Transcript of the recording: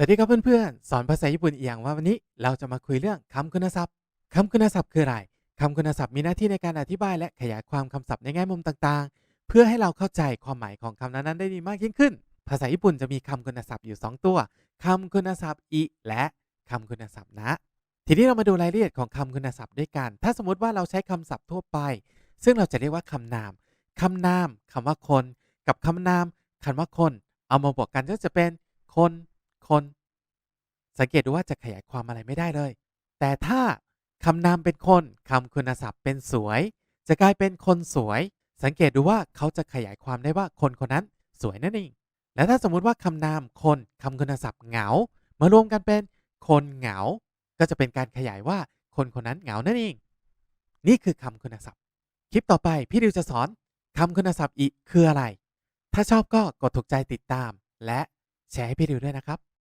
สวัสดีครับเพื่อนๆ สอนภาษาญี่ปุ่นอีกอย่างว่าวันนี้เราจะมาคุยเรื่องคำคุณศัพท์คำคุณศัพท์คืออะไรคำคุณศัพท์มีหน้าที่ในการอธิบายและขยายความคำศัพท์ในแง่มุมต่างๆ เพื่อให้เราเข้าใจความหมายของคำนั้นๆได้ดีมากยิ่งขึ้น ภาษาญี่ปุ่นจะมีคำคุณศัพท์อยู่ 2 ตัวคำคุณศัพท์อิและคำคุณศัพท์นะ ทีนี้เรามาดูรายละเอียดของคำคุณศัพท์ด้วยกัน ถ้าสมมติว่าเราใช้คำศัพท์ทั่วไป ซึ่งเราจะเรียกว่าคำนามคำนามคำว่าคน กับคำนามคำว่าคน เอามาบวกกันก็จะเป็นคน คน สังเกตดูว่าจะขยายความอะไรไม่ได้เลย แต่ถ้าคำนามเป็นคนคำคุณศัพท์เป็นสวย จะกลายเป็นคนสวย สังเกตดูว่าเขาจะขยายความได้ว่าคนคนนั้นสวยนั่นเองและถ้าสมมุติว่าคำนามคนคำคุณศัพท์เหงา มารวมกันเป็นคนเหงา ก็จะเป็นการขยายว่าคนคนนั้นเหงานั่นเอง นี่คือคำคุณศัพท์ คลิปต่อไปพี่ดิวจะสอนคำคุณศัพท์อีกคืออะไร ถ้าชอบก็กดถูกใจติดตาม และแชร์ให้พี่ดิวด้วยนะครับ